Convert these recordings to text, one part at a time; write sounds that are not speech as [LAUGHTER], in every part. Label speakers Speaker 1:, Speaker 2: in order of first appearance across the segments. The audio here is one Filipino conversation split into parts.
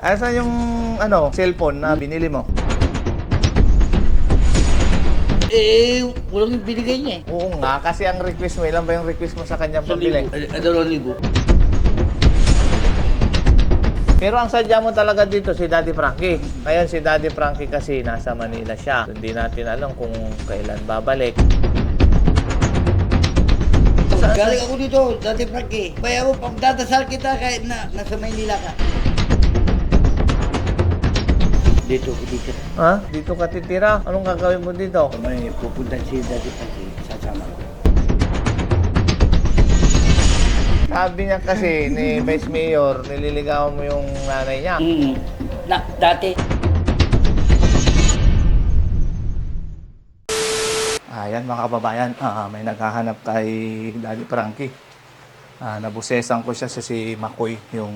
Speaker 1: Asa yung ano, cellphone na binili mo?
Speaker 2: Eh, walang binigay niya eh.
Speaker 1: Oo nga, kasi ang request mo, ilan ba yung request mo sa kanyang
Speaker 2: Sa
Speaker 1: pabili?
Speaker 2: libo. Dalawang libo.
Speaker 1: Pero ang sadya mo talaga dito si Daddy Frankie. Ngayon si Daddy Frankie kasi nasa Manila siya. So, Hindi natin alam kung kailan babalik.
Speaker 2: Galing ako dito, dati Frankie. Kaya mo, pagdadasal kita kahit na nasa Maynila ka. Dito ako dito.
Speaker 1: Ha? Dito ka titira? Anong gagawin mo dito?
Speaker 2: May pupunta si Dati Frankie, sasama ko.
Speaker 1: Sabi niya kasi ni [LAUGHS] Vice Mayor, nililigawan mo yung nanay niya.
Speaker 2: Mm. Na, dati.
Speaker 1: Ayan mga kababayan, ah, may naghahanap kay Daddy Frankie. Ah, nabusesan ko siya sa si Makoy, yung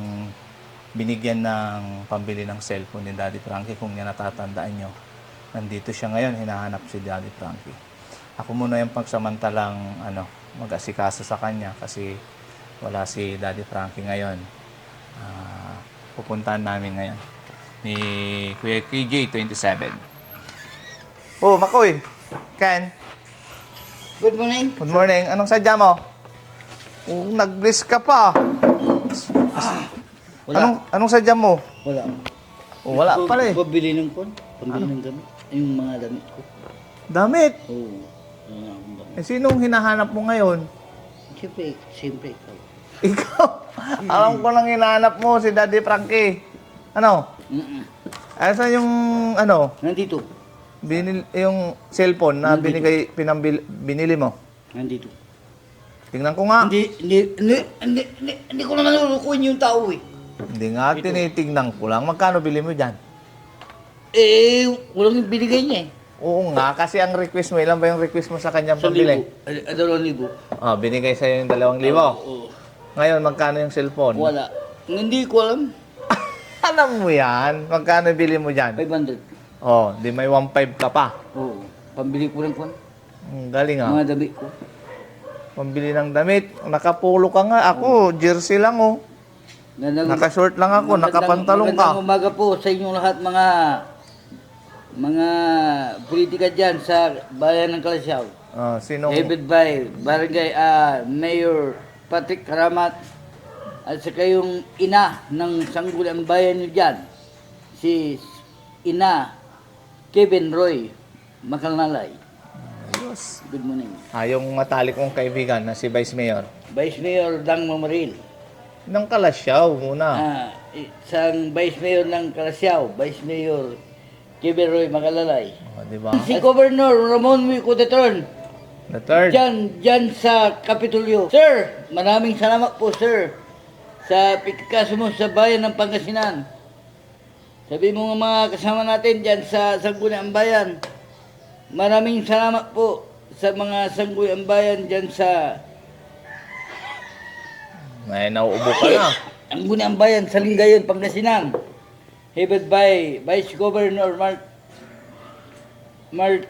Speaker 1: binigyan ng pambili ng cellphone ni Daddy Frankie. Kung niya natatandaan nyo, nandito siya ngayon, hinahanap si Daddy Frankie. Ako muna yung pagsamantalang ano, mag-asikaso sa kanya kasi wala si Daddy Frankie ngayon. Ah, pupuntahan namin ngayon ni Kuya KJ 27. Oh, Makoy. Ken,
Speaker 2: Good morning.
Speaker 1: Good morning. Anong sadya mo? Oh, nag-bliss ka pa.
Speaker 2: Wala.
Speaker 1: Anong anong sadya mo?
Speaker 2: Wala.
Speaker 1: Oh, wala pala eh.
Speaker 2: Pabili ng kon. Pabili ng damit. Yung mga damit ko.
Speaker 1: Damit.
Speaker 2: Oo. Wala akong damit.
Speaker 1: Eh, sinong hinahanap mo ngayon?
Speaker 2: Siyempre, siyempre ikaw.
Speaker 1: Ikaw. [LAUGHS] Alam ko lang hinahanap mo si Daddy Frankie. Ano?
Speaker 2: Mm-mm.
Speaker 1: Asa yung ano,
Speaker 2: Nandito.
Speaker 1: binil, yung cellphone na
Speaker 2: Nandito.
Speaker 1: binigay pinambil, binili mo?
Speaker 2: Nandito.
Speaker 1: Tingnan ko nga.
Speaker 2: Hindi, hindi, hindi, hindi, hindi, hindi ko naman lulukuin yung tao eh.
Speaker 1: Hindi nga, tinitingnan ko lang. Magkano bili mo dyan?
Speaker 2: Eh, walang binigay niya eh.
Speaker 1: Oo nga, kasi ang request mo, ilan ba yung request mo sa kanyang
Speaker 2: Sa
Speaker 1: pabili?
Speaker 2: libo. Eh, dalawang libo.
Speaker 1: Ah, binigay sa'yo yung dalawang libo.
Speaker 2: Oo.
Speaker 1: Ngayon, magkano yung cellphone?
Speaker 2: Wala. Hindi ko alam. [LAUGHS]
Speaker 1: Alam mo yan. Magkano bili mo dyan?
Speaker 2: 500.
Speaker 1: Oh, di may 1.5 ka pa.
Speaker 2: Oo. Pambili ko ng kwan.
Speaker 1: Ang galing ah.
Speaker 2: Mga damit ko.
Speaker 1: Pambili ng damit. Nakapulo ka nga. Ako, jersey lang oh.
Speaker 2: Gandang-
Speaker 1: Nakashort lang ako,
Speaker 2: magandang-
Speaker 1: nakapantalong ka.
Speaker 2: Magandang umaga po sa inyong lahat mga mga politika dyan sa bayan ng Kalasyaw.
Speaker 1: Ah, sinong...
Speaker 2: David Bay, Barangay ah, Mayor Patrick Karamat at saka yung ina ng sangguniang bayan nyo dyan, si ina Kevin Roy Makalnalay.
Speaker 1: Ayos.
Speaker 2: Good morning.
Speaker 1: Ah, yung matalik kong kaibigan na si Vice Mayor.
Speaker 2: Vice Mayor Dang Mamaril.
Speaker 1: Nang Kalasyaw muna.
Speaker 2: Ah, isang Vice Mayor ng Kalasyaw, Vice Mayor Kevin Roy Makalalay.
Speaker 1: Oh, di ba?
Speaker 2: Si Governor Ramon Mico Tetron,
Speaker 1: The third.
Speaker 2: dyan, dyan sa Kapitolyo. Sir, maraming salamat po sir sa pikikaso mo sa bayan ng Pangasinan. Sabi mo nga mga kasama natin dyan sa Sangguniang Bayan, maraming salamat po sa mga Sangguniang Bayan dyan sa
Speaker 1: May nauubo ka na. [COUGHS]
Speaker 2: Sangguniang Bayan sa Lingayon, Pangasinan. Headed by Vice Governor Mark Mark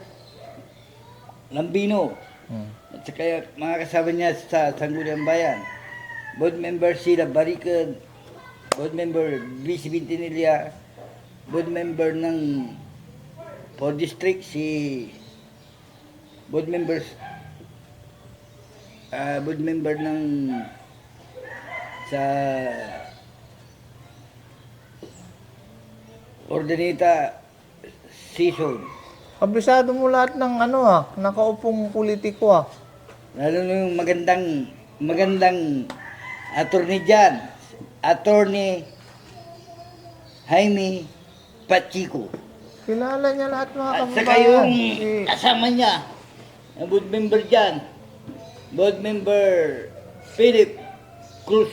Speaker 2: Lambino.
Speaker 1: Hmm.
Speaker 2: At saka mga kasama niya sa Sangguniang Bayan. Board member sila Barikad, board member Vice Bintinilla, board member ng for district si board members ah board member ng sa Ordaneta season.
Speaker 1: Kabisado mo lahat ng ano ah, nakaupong politiko ah.
Speaker 2: Lalo na yung magandang, magandang attorney dyan. Attorney Jaime Pachico.
Speaker 1: Kilala niya lahat mga
Speaker 2: At
Speaker 1: kababayan.
Speaker 2: saka yung
Speaker 1: Si-
Speaker 2: kasama niya, ang board member dyan. Board member Philip Cruz.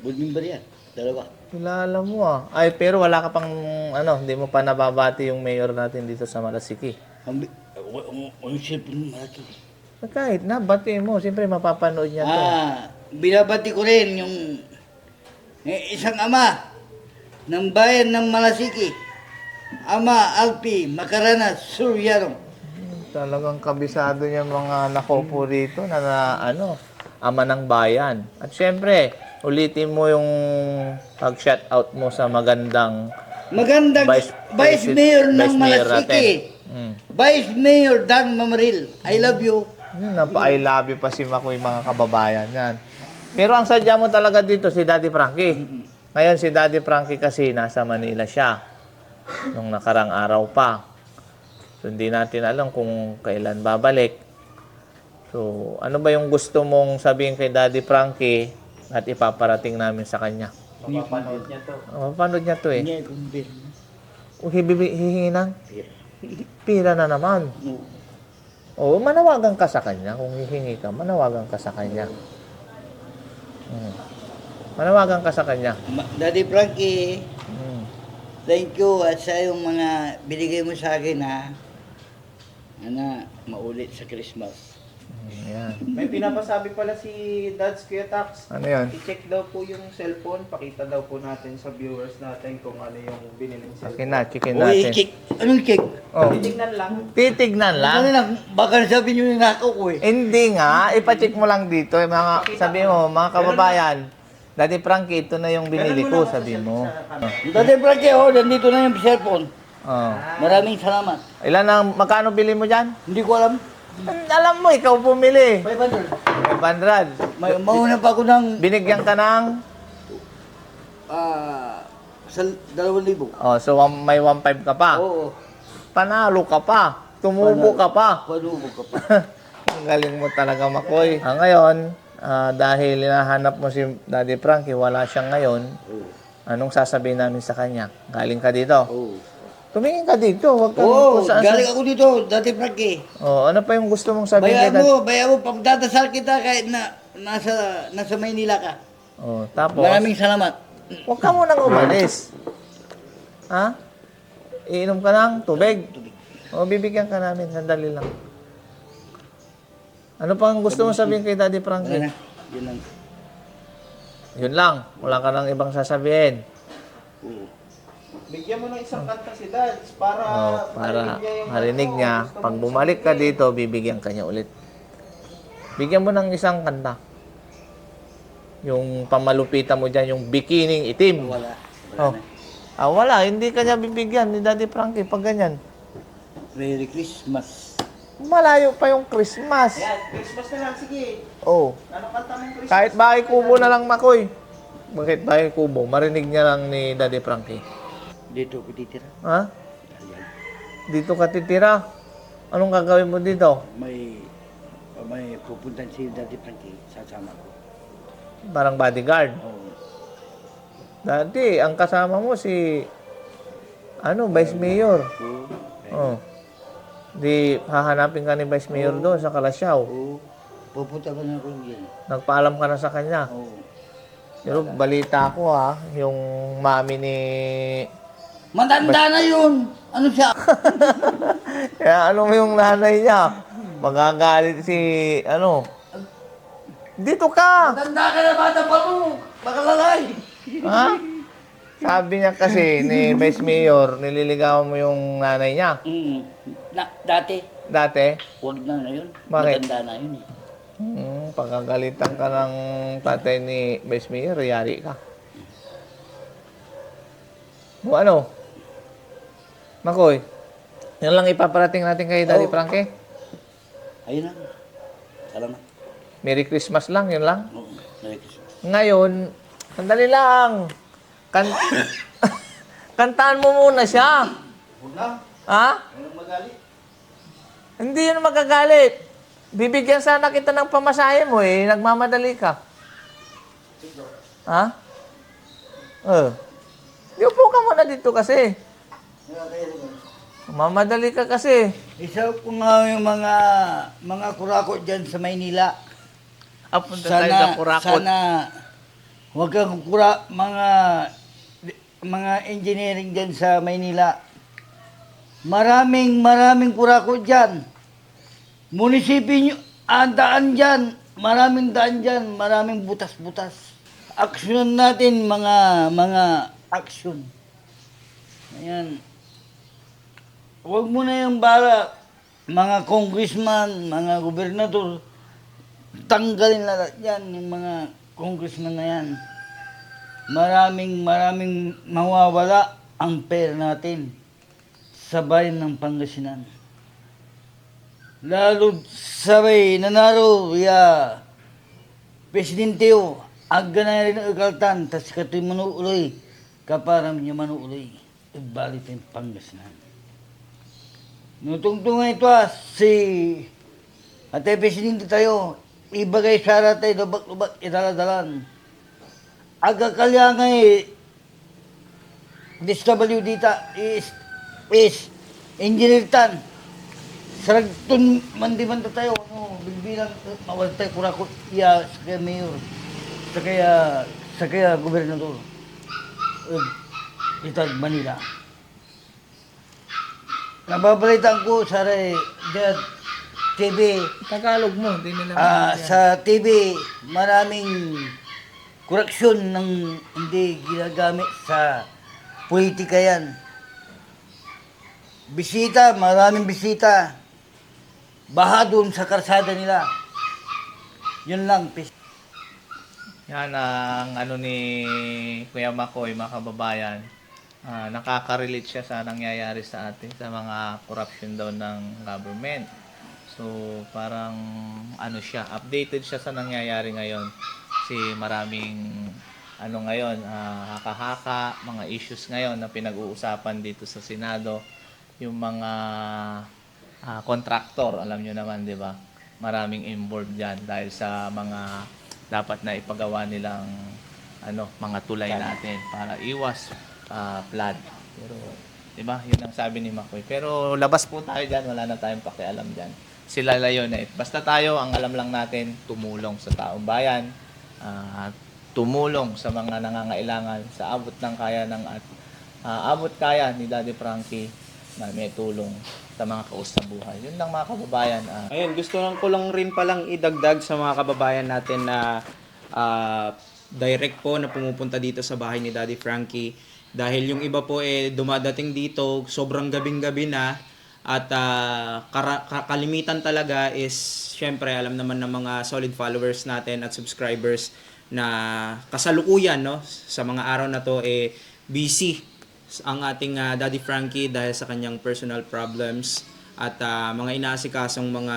Speaker 2: Board member yan. Dalawa.
Speaker 1: Kilala mo ah. Ay, pero wala ka pang, ano, hindi mo pa nababati yung mayor natin dito sa Malasiki.
Speaker 2: Ang, ang, ang cellphone malaki.
Speaker 1: Kahit na, bati mo. Siyempre, mapapanood niya to.
Speaker 2: Ah, binabati ko rin yung eh, isang ama ng bayan ng Malasiki. Ama Alpi Macarana Suryano.
Speaker 1: Talagang kabisado niya mga nakaupo rito na, na ano, ama ng bayan. At siyempre, Ulitin mo yung pag-shout out mo sa magandang
Speaker 2: Magandang
Speaker 1: Vice
Speaker 2: Vice, Mayor ng Malasiki.
Speaker 1: Mm.
Speaker 2: Vice Mayor Dan Mamaril. I love you.
Speaker 1: Yun, napa-I love you pa si Makoy mga kababayan yan. Pero ang sadya mo talaga dito si Daddy Frankie. Ngayon si Daddy Frankie kasi nasa Manila siya. Nung nakarang araw pa. So hindi natin alam kung kailan babalik. So ano ba yung gusto mong sabihin kay Daddy Frankie at ipaparating namin sa kanya?
Speaker 3: Mapapanood niya to.
Speaker 1: Mapapanood niya to eh.
Speaker 2: Hindi, kumbir.
Speaker 1: Kung hibibi- hihingi ng pira na naman. Oo, manawagan ka sa kanya. Kung hihingi ka, manawagan ka sa kanya. Mm. Manawagan ka sa kanya.
Speaker 2: Daddy Frankie,
Speaker 1: Mm.
Speaker 2: thank you at sa yung mga binigay mo sa akin ha. Ana, maulit sa Christmas.
Speaker 1: Mm, Yan.
Speaker 3: May pinapasabi pala si Dad's Kuya Tax.
Speaker 1: Ano yan?
Speaker 3: I-check daw po yung cellphone. Pakita daw po natin sa viewers natin kung ano yung biniling cellphone.
Speaker 1: na, chicken
Speaker 2: Uy,
Speaker 1: natin.
Speaker 2: check. Anong check?
Speaker 1: Oh.
Speaker 3: Titignan lang.
Speaker 1: Titignan lang.
Speaker 2: Ano lang, baka sabi nyo yung nakaw ko eh.
Speaker 1: Hindi nga, ipacheck mo lang dito. eh, Mga, sabi mo, mga kababayan, Daddy Frankie, ito na yung binili ko, sabi mo.
Speaker 2: Daddy Frankie, oh, nandito na yung cellphone.
Speaker 1: Oh.
Speaker 2: Maraming salamat.
Speaker 1: Ilan ang, magkano bili mo dyan?
Speaker 2: Hindi ko alam.
Speaker 1: Alam mo, ikaw pumili.
Speaker 2: 500.
Speaker 1: 500.
Speaker 2: May, mauna pa ako ng
Speaker 1: Binigyan ka ng,
Speaker 2: ah, sa 2,000.
Speaker 1: oh, so um, may 1.5 ka pa.
Speaker 2: Oo.
Speaker 1: Panalo ka pa. Tumubo ka pa.
Speaker 2: Panubo ka pa. [LAUGHS]
Speaker 1: Ang galing mo talaga, Makoy. Ah, ngayon, ah, dahil hinahanap mo si Daddy Frankie, wala siya ngayon,
Speaker 2: Oo.
Speaker 1: anong sasabihin namin sa kanya? Galing ka dito.
Speaker 2: Oo.
Speaker 1: Tumingin ka dito. Huwag kang
Speaker 2: Oo,
Speaker 1: kung saan-
Speaker 2: galing ako dito, Daddy Frankie.
Speaker 1: Oh, ano pa yung gusto mong sabihin kay
Speaker 2: Bayan
Speaker 1: Daddy?
Speaker 2: mo, bayan mo, pagdadasal kita kahit na nasa, nasa Maynila ka.
Speaker 1: Oh, tapos,
Speaker 2: Maraming salamat.
Speaker 1: huwag ka munang umalis. Ha? Iinom ka ng tubig. O, bibigyan ka namin. Sandali lang. Ano pang gusto mong sabihin kay Daddy
Speaker 2: Wala
Speaker 1: Frankie?
Speaker 2: na. Yun lang.
Speaker 1: Yun lang. Wala ka nang ibang sasabihin.
Speaker 2: Oo.
Speaker 3: Bigyan mo ng isang kanta si Dads para,
Speaker 1: Oh, para
Speaker 3: marinig niya yung
Speaker 1: marinig
Speaker 3: ano,
Speaker 1: niya.
Speaker 3: gusto
Speaker 1: Pag bumalik ka dito, bibigyan ka niya ulit. Bigyan mo ng isang kanta. Yung pamalupitan mo dyan, yung bikining itim.
Speaker 2: Wala. Wala
Speaker 1: Oh.
Speaker 2: na.
Speaker 1: Ah, wala. Hindi ka niya bibigyan ni Daddy Frankie pag ganyan.
Speaker 2: Merry Christmas.
Speaker 1: Malayo pa yung Christmas.
Speaker 3: Ayan, Christmas na lang. Sige.
Speaker 1: Oh.
Speaker 3: Anong kanta mong Christmas?
Speaker 1: Kahit bahay kubo na lang, Makoy. Bakit bahay kubo? Marinig niya lang ni Daddy Frankie.
Speaker 2: Dito ko titira.
Speaker 1: Ha?
Speaker 2: Ayan.
Speaker 1: Dito ka titira. Anong gagawin mo dito?
Speaker 2: May may pupuntan si Daddy Frankie. Sasama ko.
Speaker 1: Parang bodyguard.
Speaker 2: Oo.
Speaker 1: Dati, ang kasama mo si ano, Vice Mayor.
Speaker 2: Oo.
Speaker 1: Oh. Di hahanapin ka ni Vice Mayor doon sa Kalasyaw.
Speaker 2: Oo. Pupunta ko na ko yan.
Speaker 1: Nagpaalam ka na sa kanya.
Speaker 2: Oo.
Speaker 1: Pero balita ko ha, yung mami ni...
Speaker 2: Matanda na yun! Ano siya? [LAUGHS]
Speaker 1: Kaya ano mo yung nanay niya? Magagalit si... Ano? Dito ka!
Speaker 2: Matanda ka na bata pa mo! Makalalay!
Speaker 1: Ha? Sabi niya kasi ni Vice Mayor, nililigawan mo yung nanay niya.
Speaker 2: Mm. Na, dati,
Speaker 1: Dati,
Speaker 2: huwag na na yun.
Speaker 1: Bakit?
Speaker 2: Matanda na yun eh.
Speaker 1: hmm, pagkagalitan ka ng tatay ni Vice Mayor, yari ka. O ano? Makoy, yan lang ipaparating natin kay Daddy
Speaker 2: Oh.
Speaker 1: Frankie.
Speaker 2: Ayun na. Salamat.
Speaker 1: Merry Christmas lang, yun lang.
Speaker 2: Oo. Merry Christmas.
Speaker 1: Ngayon, sandali lang. Kan [LAUGHS] Kantaan mo muna siya.
Speaker 3: Huwag na.
Speaker 1: Ha?
Speaker 3: Walang magalit.
Speaker 1: Hindi yun magagalit. Bibigyan sana kita ng pamasahe mo eh. Nagmamadali ka. Ha? Eh. Di upo ka muna dito kasi. Mamadali ka kasi.
Speaker 2: Isa ko nga yung mga mga kurako dyan sa Maynila.
Speaker 1: Apunta tayo sa Kurakot.
Speaker 2: Sana huwag kang kura, mga mga engineering dyan sa Maynila. Maraming maraming kurako dyan. Munisipyo nyo, ang daan dyan, maraming daan dyan, maraming butas-butas. Aksyon natin mga mga aksyon. Ayan. Huwag mo na yung bala, mga congressman, mga gobernador, tanggalin lahat yan, yung mga congressman na yan. maraming maraming mawawala ang pera natin sa bayan ng Pangasinan. Lalo sabay nanaro ya Presidente o aga na rin ang ikaltan tas katoy manuuloy kaparam niya manuuloy ibalit ang Pangasinan. Nutungtungan ito ah, si Ate Presidente tayo ibagay sa tayo lubak-lubak idaladalan. Aga kalya nga eh, DSW dita is is engineer tan. Saragtun man ta tayo no bilbilang mawal tayo kurakot iya sa kaya mayor sa kaya sa kaya gobernador uh, itag Manila. Nababalitaan ko sa re dyan, TV
Speaker 1: Tagalog mo, hindi nila
Speaker 2: Ah, sa TV, maraming koreksyon ng hindi ginagamit sa politika yan. Bisita, maraming bisita. Baha doon sa karsada nila. Yun lang, pis.
Speaker 1: Yan ang ano ni Kuya Makoy, mga kababayan. Ah, nakaka-relate siya sa nangyayari sa atin sa mga corruption daw ng government. So, parang ano siya, updated siya sa nangyayari ngayon. Kasi maraming ano ngayon, ah, haka-haka, mga issues ngayon na pinag-uusapan dito sa Senado. Yung mga ah, contractor, alam nyo naman, di ba? Maraming involved dyan dahil sa mga dapat na ipagawa nilang ano, mga tulay natin para iwas ah, flood. Pero, di ba? Yun ang sabi ni Makoy. Pero labas po tayo dyan, wala na tayong pakialam dyan. Sila layon na Basta tayo, ang alam lang natin, tumulong sa taong bayan, ah, tumulong sa mga nangangailangan sa abot ng kaya ng at ah, abot kaya ni Daddy Frankie na may tulong sa mga kaus sa buhay. Yun lang mga kababayan. ah,
Speaker 3: Ayun, gusto lang ko lang rin palang idagdag sa mga kababayan natin na ah, direct po na pumupunta dito sa bahay ni Daddy Frankie. Dahil yung iba po eh dumadating dito, sobrang gabing-gabi na at ah, kara- ka- kalimitan talaga is syempre alam naman ng mga solid followers natin at subscribers na kasalukuyan no sa mga araw na to eh busy ang ating ah, Daddy Frankie dahil sa kanyang personal problems at ah, mga inaasikasong mga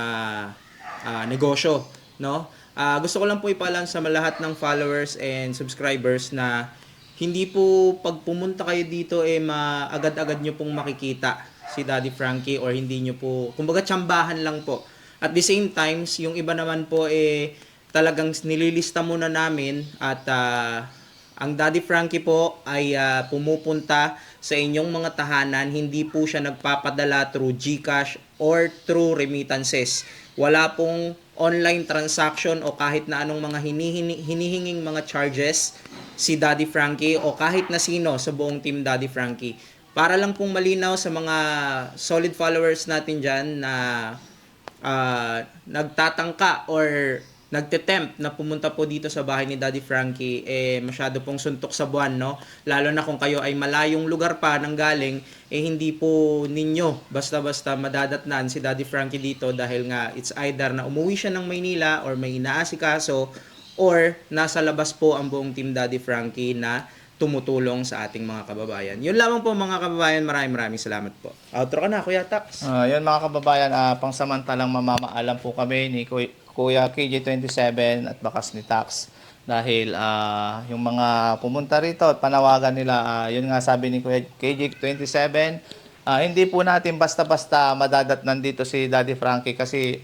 Speaker 3: ah, negosyo, no? Ah, gusto ko lang po ipalam sa lahat ng followers and subscribers na hindi po pag pumunta kayo dito eh maagad-agad nyo pong makikita si Daddy Frankie or hindi nyo po, kumbaga tsambahan lang po. At the same times, yung iba naman po eh talagang nililista muna namin at ah, ang Daddy Frankie po ay ah, pumupunta sa inyong mga tahanan, hindi po siya nagpapadala through GCash or through remittances. Wala pong online transaction o kahit na anong mga hinihini, hinihinging mga charges si Daddy Frankie o kahit na sino sa buong team Daddy Frankie. Para lang pong malinaw sa mga solid followers natin dyan na ah, nagtatangka or nagtetempt na pumunta po dito sa bahay ni Daddy Frankie, eh masyado pong suntok sa buwan, no? Lalo na kung kayo ay malayong lugar pa nang galing, eh hindi po ninyo basta-basta madadatnan si Daddy Frankie dito dahil nga it's either na umuwi siya ng Maynila or may inaasikaso or nasa labas po ang buong team Daddy Frankie na tumutulong sa ating mga kababayan. Yun lamang po mga kababayan, maraming maraming salamat po. Outro ka na, Kuya Tax.
Speaker 1: Ah, yun mga kababayan, ah, pangsamantalang mamamaalam po kami ni Kuy- Kuya KJ27 at bakas ni Tax. Dahil ah, yung mga pumunta rito at panawagan nila, ah, yun nga sabi ni Kuya KJ27, ah, hindi po natin basta-basta madadatnan dito si Daddy Frankie kasi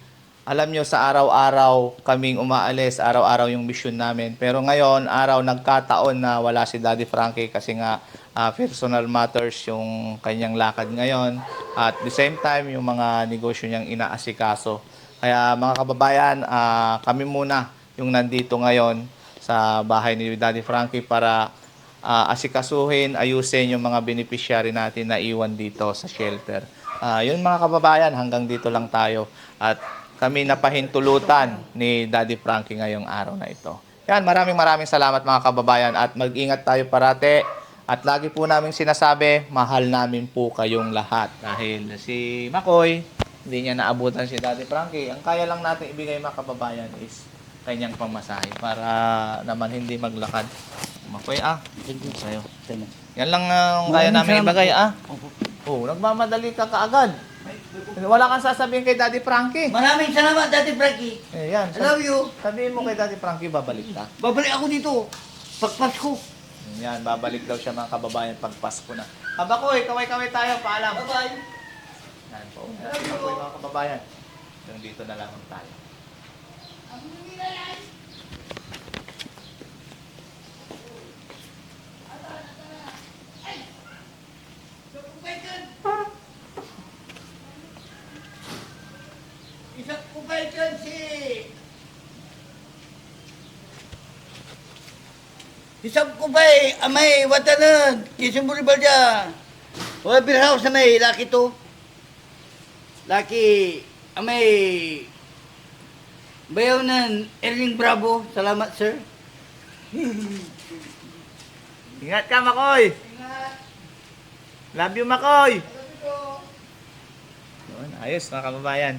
Speaker 1: alam nyo sa araw-araw kaming umaalis, araw-araw yung mission namin. Pero ngayon, araw nagkataon na wala si Daddy Frankie kasi nga ah, personal matters yung kanyang lakad ngayon. At the same time, yung mga negosyo niyang inaasikaso. Kaya mga kababayan, ah, kami muna yung nandito ngayon sa bahay ni Daddy Frankie para ah, asikasuhin, ayusin yung mga beneficiary natin na iwan dito sa shelter. Ah, yun mga kababayan, hanggang dito lang tayo. At kami napahintulutan ni Daddy Frankie ngayong araw na ito. Yan, maraming maraming salamat mga kababayan at mag-ingat tayo parate. At lagi po namin sinasabi, mahal namin po kayong lahat. Dahil si Makoy, hindi niya naabutan si Daddy Frankie. Ang kaya lang natin ibigay mga kababayan is kanyang pamasahe para naman hindi maglakad Makoy ah.
Speaker 2: Thank you.
Speaker 1: Sa'yo. Yan lang ang kaya namin
Speaker 2: po.
Speaker 1: ah. Oh, nagmamadali ka kaagad. Wala kang sasabihin kay Daddy Frankie.
Speaker 2: Maraming salamat, Daddy Frankie.
Speaker 1: Eh, yan.
Speaker 2: I love you.
Speaker 1: Sabihin mo kay Daddy Frankie, babalik ka.
Speaker 2: Babalik ako dito. Pagpasko.
Speaker 1: Yan, babalik daw siya mga kababayan pag Pasko na. Kabakoy, kaway-kaway tayo, paalam.
Speaker 2: Bye-bye.
Speaker 1: Yan po. Yan po mga kababayan. Hanggang dito na lang tayo.
Speaker 2: Isang kupay dyan si... Isang kupay, amay, watanan, kisimbuli ba dyan? Wala birhaw sa may, laki to. Laki, amay, bayaw ng Erling Bravo. Salamat, sir. [LAUGHS]
Speaker 1: Ingat ka, Makoy! Love you, Makoy! Yun, ayos mga kababayan.